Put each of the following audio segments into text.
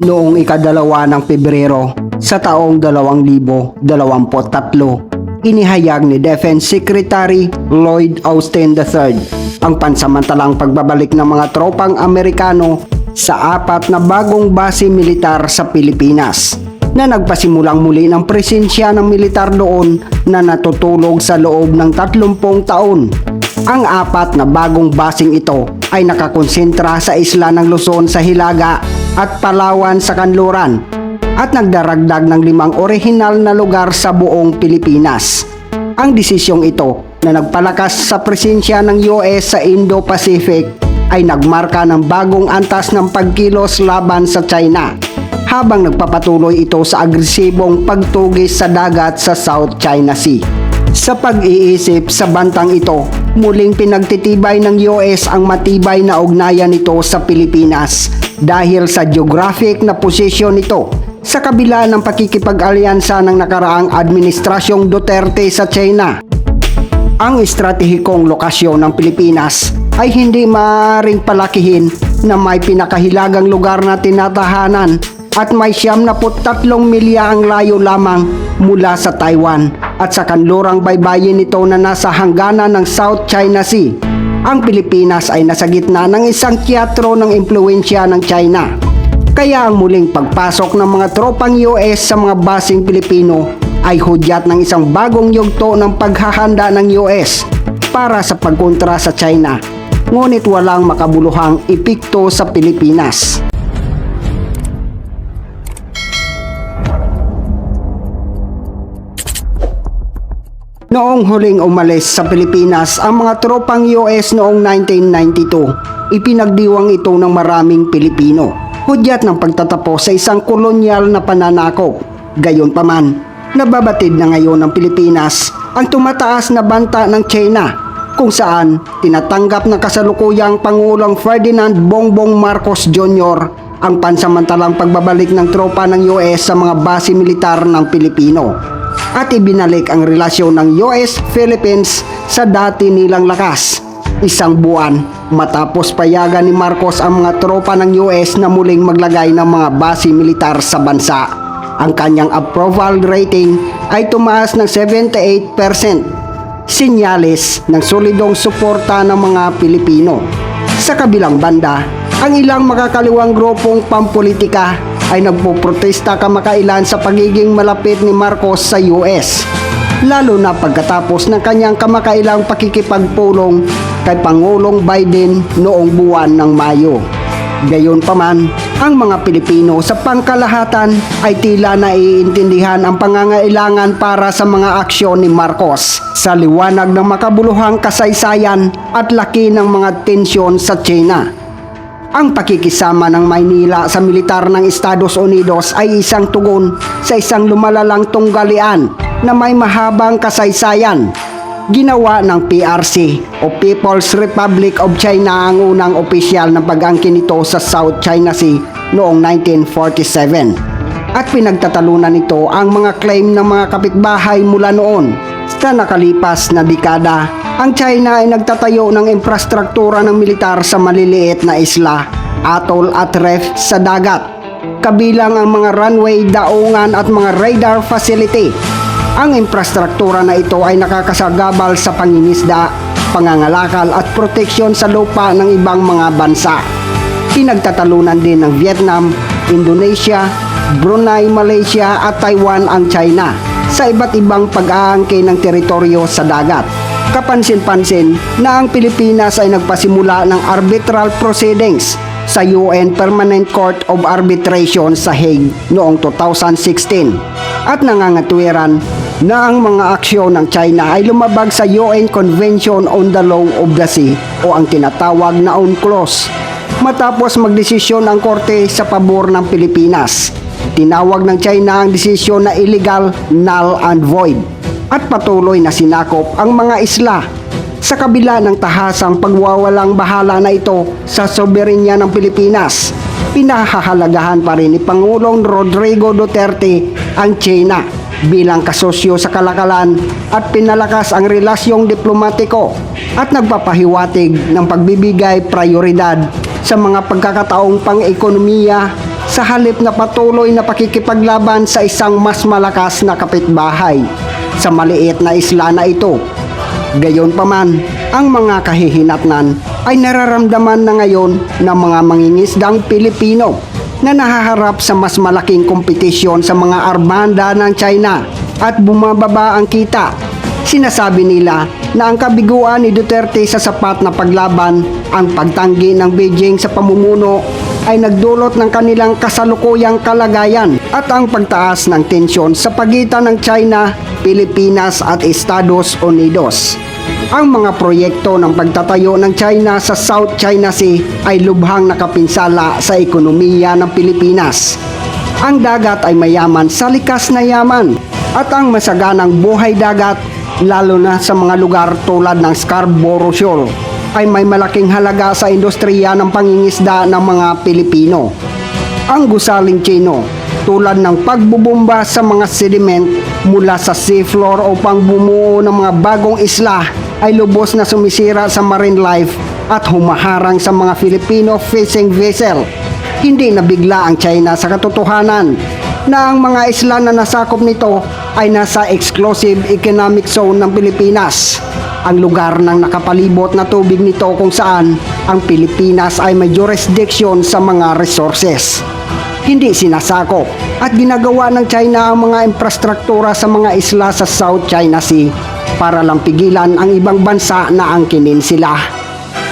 noong ikadalawa ng Pebrero sa taong 2023. Inihayag ni Defense Secretary Lloyd Austin III ang pansamantalang pagbabalik ng mga tropang Amerikano sa apat na bagong base militar sa Pilipinas na nagpasimulang muli ng presensya ng militar doon na natutulog sa loob ng 30 taon. Ang apat na bagong basing ito ay nakakonsentra sa isla ng Luzon sa Hilaga at Palawan sa Kanluran at nagdaragdag ng limang orihinal na lugar sa buong Pilipinas. Ang desisyong ito na nagpalakas sa presensya ng US sa Indo-Pacific ay nagmarka ng bagong antas ng pagkilos laban sa China habang nagpapatuloy ito sa agresibong pagtugis sa dagat sa South China Sea. Sa pag-iisip sa bantang ito, muling pinagtitibay ng US ang matibay na ugnayan nito sa Pilipinas dahil sa geographic na posisyon nito sa kabila ng pakikipag-alyansa ng nakaraang administrasyong Duterte sa China. Ang estratehikong lokasyon ng Pilipinas ay hindi maaaring palakihin na may pinakahilagang lugar na tinatahanan at may siyam na tatlong milya ang layo lamang mula sa Taiwan at sa kanlurang baybayin nito na nasa hangganan ng South China Sea. Ang Pilipinas ay nasa gitna ng isang teatro ng impluensya ng China. Kaya ang muling pagpasok ng mga tropang US sa mga basing Pilipino ay hudyat ng isang bagong yugto ng paghahanda ng US para sa pagkontra sa China. Ngunit walang makabuluhang epekto sa Pilipinas. Noong huling umalis sa Pilipinas ang mga tropang US noong 1992, ipinagdiwang ito ng maraming Pilipino. Hudyat ng pagtatapos sa isang kolonyal na pananakop. Gayon pa man, nababatid na ngayon ng Pilipinas ang tumataas na banta ng China kung saan tinatanggap ng kasalukuyang Pangulong Ferdinand Bongbong Marcos Jr. ang pansamantalang pagbabalik ng tropa ng US sa mga base militar ng Pilipino at ibinalik ang relasyon ng US-Philippines sa dati nilang lakas. Isang buwan matapos payagan ni Marcos ang mga tropa ng US na muling maglagay ng mga base militar sa bansa. Ang kanyang approval rating ay tumaas ng 78%. Sinyales ng solidong suporta ng mga Pilipino. Sa kabilang banda, ang ilang makakaliwang grupong pampolitika ay nagpoprotesta kamakailan sa pagiging malapit ni Marcos sa US. Lalo na pagkatapos ng kanyang kamakailang pakikipagpulong kay Pangulong Biden noong buwan ng Mayo. Gayon pa man, ang mga Pilipino sa pangkalahatan ay tila naiintindihan ang pangangailangan para sa mga aksyon ni Marcos sa liwanag ng makabuluhang kasaysayan at laki ng mga tensyon sa China. Ang pakikisama ng Maynila sa militar ng Estados Unidos ay isang tugon sa isang lumalalang tunggalian na may mahabang kasaysayan. Ginawa ng PRC o People's Republic of China ang unang opisyal na pag-angkin nito sa South China Sea noong 1947. At pinagtatalunan nito ang mga claim ng mga kapitbahay mula noon. Sa nakalipas na dekada, ang China ay nagtatayo ng infrastruktura ng militar sa maliliit na isla, atol at reef sa dagat. Kabilang ang mga runway, daungan at mga radar facility. Ang infrastruktura na ito ay nakakasagabal sa pangingisda, pangangalakal at proteksyon sa lupa ng ibang mga bansa. Pinagtatalunan din ng Vietnam, Indonesia, Brunei, Malaysia at Taiwan ang China sa iba't ibang pag-aangkin ng teritoryo sa dagat. Kapansin-pansin na ang Pilipinas ay nagpasimula ng arbitral proceedings sa UN Permanent Court of Arbitration sa Hague noong 2016 at nangangatwiran na ang mga aksyon ng China ay lumabag sa UN Convention on the Law of the Sea o ang tinatawag na UNCLOS matapos magdesisyon ang korte sa pabor ng Pilipinas. Tinawag ng China ang desisyon na illegal, null and void at patuloy na sinakop ang mga isla sa kabila ng tahasang pagwawalang bahala na ito sa soberenya ng Pilipinas. Pinahahalagahan pa rin ni Pangulong Rodrigo Duterte ang China bilang kasosyo sa kalakalan at pinalakas ang relasyong diplomatiko at nagpapahiwatig ng pagbibigay prioridad sa mga pagkakataong pang-ekonomiya sa halip na patuloy na pakikipaglaban sa isang mas malakas na kapitbahay sa maliit na isla na ito. Gayon pa man, ang mga kahihinatnan ay nararamdaman na ngayon ng mga mangingisdang Pilipino na nahaharap sa mas malaking kompetisyon sa mga armada ng China at bumababa ang kita. Sinasabi nila na ang kabiguan ni Duterte sa sapat na paglaban ang pagtanggi ng Beijing sa pamumuno ay nagdulot ng kanilang kasalukuyang kalagayan at ang pagtaas ng tensyon sa pagitan ng China, Pilipinas at Estados Unidos. Ang mga proyekto ng pagtatayo ng China sa South China Sea ay lubhang nakapinsala sa ekonomiya ng Pilipinas. Ang dagat ay mayaman sa likas na yaman at ang masaganang buhay dagat lalo na sa mga lugar tulad ng Scarborough Shoal ay may malaking halaga sa industriya ng pangingisda ng mga Pilipino. Ang gusaling Chino tulad ng pagbubumba sa mga sediment mula sa seafloor upang bumuo ng mga bagong isla ay lubos na sumisira sa marine life at humaharang sa mga Filipino fishing vessel. Hindi nabigla ang China sa katotohanan na ang mga isla na nasakop nito ay nasa exclusive economic zone ng Pilipinas. Ang lugar ng nakapalibot na tubig nito kung saan ang Pilipinas ay may jurisdiction sa mga resources. Hindi sinasakop at ginagawa ng China ang mga infrastruktura sa mga isla sa South China Sea para lang pigilan ang ibang bansa na angkinin sila.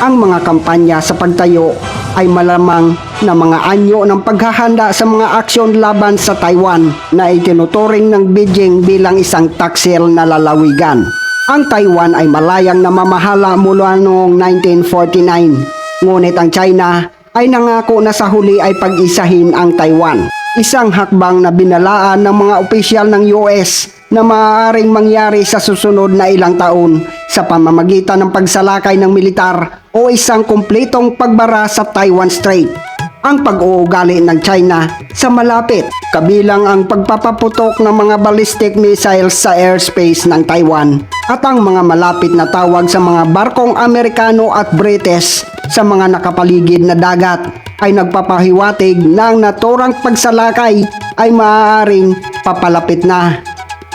Ang mga kampanya sa pagtayo ay malamang na mga anyo ng paghahanda sa mga aksyon laban sa Taiwan na itinuturing ng Beijing bilang isang taksil na lalawigan. Ang Taiwan ay malayang namamahala mula noong 1949. Ngunit ang China ay nangako na sa huli ay pag-isahin ang Taiwan. Isang hakbang na binalaan ng mga opisyal ng US na maaaring mangyari sa susunod na ilang taon sa pamamagitan ng pagsalakay ng militar o isang kumpletong pagbara sa Taiwan Strait ang pag-uugali ng China sa malapit kabilang ang pagpapaputok ng mga ballistic missiles sa airspace ng Taiwan at ang mga malapit na tawag sa mga barkong Amerikano at British sa mga nakapaligid na dagat ay nagpapahiwatig na ang naturang pagsalakay ay maaaring papalapit na.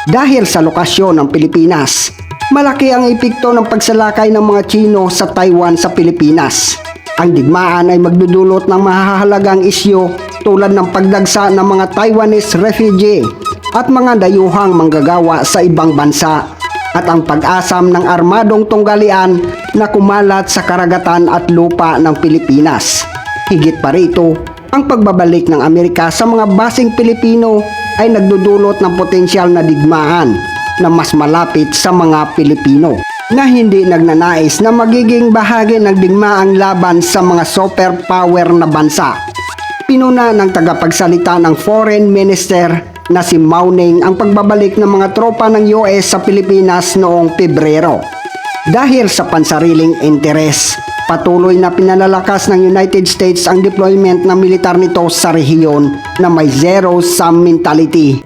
Dahil sa lokasyon ng Pilipinas, malaki ang epekto ng pagsalakay ng mga Chino sa Taiwan sa Pilipinas. Ang digmaan ay magdudulot ng mahahalagang isyo tulad ng pagdagsa ng mga Taiwanese refugee at mga dayuhang manggagawa sa ibang bansa at ang pag-asam ng armadong tunggalian na kumalat sa karagatan at lupa ng Pilipinas. Higit pa rito, ang pagbabalik ng Amerika sa mga basing Pilipino ay nagdudulot ng potensyal na digmaan na mas malapit sa mga Pilipino na hindi nagnanais na magiging bahagi ng digmaang laban sa mga superpower na bansa. Pinuna ng tagapagsalita ng Foreign Minister na si Mauning ang pagbabalik ng mga tropa ng US sa Pilipinas noong Pebrero. Dahil sa pansariling interes, patuloy na pinanalakas ng United States ang deployment ng militar nito sa rehiyon na may zero-sum mentality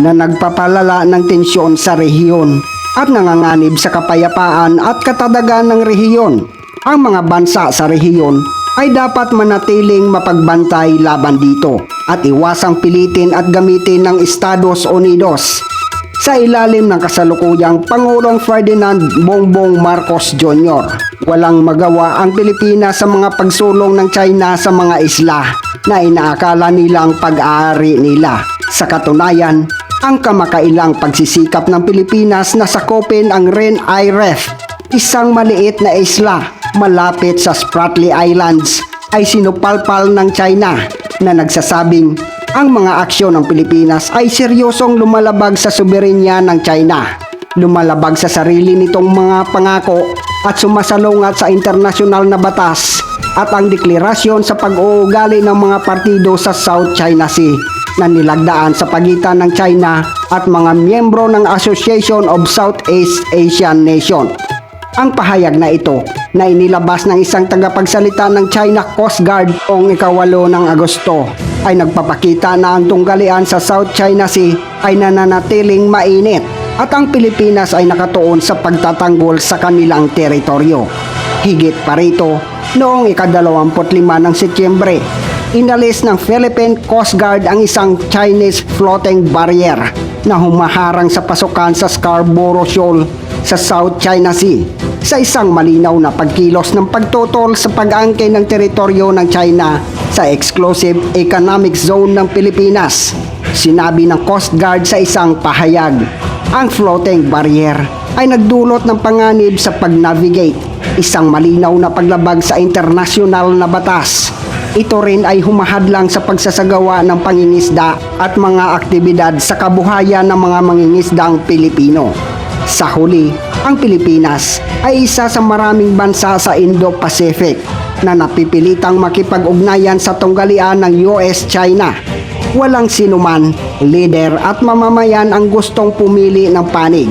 na nagpapalala ng tensyon sa rehiyon at nanganganib sa kapayapaan at katadagan ng rehiyon. Ang mga bansa sa rehiyon ay dapat manatiling mapagbantay laban dito at iwasang pilitin at gamitin ng Estados Unidos sa ilalim ng kasalukuyang Pangulong Ferdinand Bongbong Marcos Jr. Walang magawa ang Pilipinas sa mga pagsulong ng China sa mga isla na inaakala nilang pag-aari nila. Sa katunayan, ang kamakailang pagsisikap ng Pilipinas na sakopin ang Ren Iref, isang maliit na isla malapit sa Spratly Islands, ay sinupalpal ng China na nagsasabing ang mga aksyon ng Pilipinas ay seryosong lumalabag sa soberenya ng China. Lumalabag sa sarili nitong mga pangako at sumasalungat sa internasyonal na batas at ang deklarasyon sa pag-uugali ng mga partido sa South China Sea na nilagdaan sa pagitan ng China at mga miyembro ng Association of Southeast Asian Nation. Ang pahayag na ito na inilabas ng isang tagapagsalita ng China Coast Guard noong ikawalo ng Agosto ay nagpapakita na ang tunggalian sa South China Sea ay nananatiling mainit at ang Pilipinas ay nakatuon sa pagtatanggol sa kanilang teritoryo. Higit pa rito, noong ikadalawamput ng Setyembre, inalis ng Philippine Coast Guard ang isang Chinese floating barrier na humaharang sa pasukan sa Scarborough Shoal sa South China Sea sa isang malinaw na pagkilos ng pagtutol sa pag-angkin ng teritoryo ng China sa exclusive economic zone ng Pilipinas. Sinabi ng Coast Guard sa isang pahayag, ang floating barrier ay nagdulot ng panganib sa pag-navigate, isang malinaw na paglabag sa internasyonal na batas. Ito rin ay humahadlang sa pagsasagawa ng pangingisda at mga aktibidad sa kabuhayan ng mga mangingisdang Pilipino. Sa huli, ang Pilipinas ay isa sa maraming bansa sa Indo-Pacific na napipilitang makipag-ugnayan sa tunggalian ng US-China. Walang sinuman, leader at mamamayan ang gustong pumili ng panig.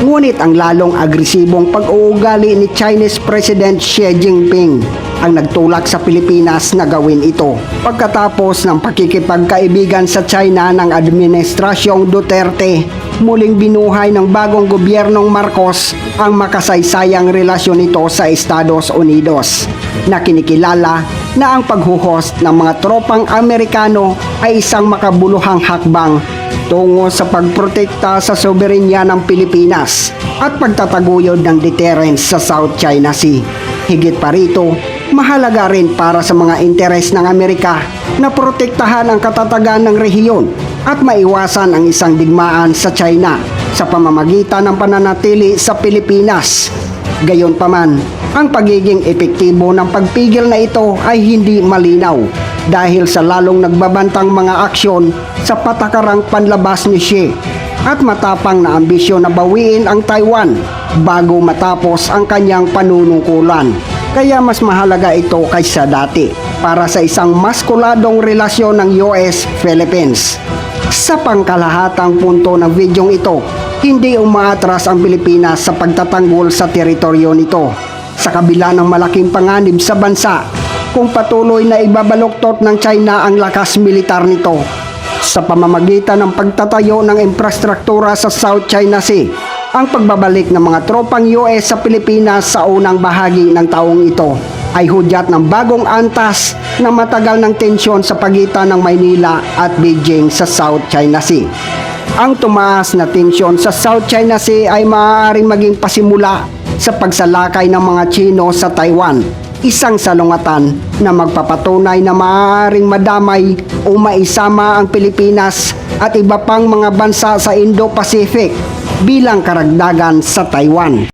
Ngunit ang lalong agresibong pag-uugali ni Chinese President Xi Jinping ang nagtulak sa Pilipinas na gawin ito. Pagkatapos ng pakikipagkaibigan sa China ng Administrasyong Duterte, muling binuhay ng bagong gobyernong Marcos ang makasaysayang relasyon nito sa Estados Unidos na kinikilala na ang paghuhost ng mga tropang Amerikano ay isang makabuluhang hakbang tungo sa pagprotekta sa soberenya ng Pilipinas at pagtataguyod ng deterrence sa South China Sea. Higit pa rito, mahalaga rin para sa mga interes ng Amerika na protektahan ang katatagan ng rehiyon at maiwasan ang isang digmaan sa China sa pamamagitan ng pananatili sa Pilipinas. Gayonpaman, ang pagiging epektibo ng pagpigil na ito ay hindi malinaw dahil sa lalong nagbabantang mga aksyon sa patakarang panlabas ni Xi at matapang na ambisyon na bawiin ang Taiwan bago matapos ang kanyang panunungkulan. Kaya mas mahalaga ito kaysa dati para sa isang maskuladong relasyon ng US-Philippines. Sa pangkalahatang punto ng videong ito, hindi umaatras ang Pilipinas sa pagtatanggol sa teritoryo nito. Sa kabila ng malaking panganib sa bansa, kung patuloy na ibabaluktot ng China ang lakas militar nito sa pamamagitan ng pagtatayo ng infrastruktura sa South China Sea, ang pagbabalik ng mga tropang US sa Pilipinas sa unang bahagi ng taong ito ay hudyat ng bagong antas na matagal ng tensyon sa pagitan ng Maynila at Beijing sa South China Sea. Ang tumaas na tensyon sa South China Sea ay maaaring maging pasimula sa pagsalakay ng mga Chino sa Taiwan, isang salungatan na magpapatunay na maaaring madamay o maisama ang Pilipinas at iba pang mga bansa sa Indo-Pacific bilang karagdagan sa Taiwan.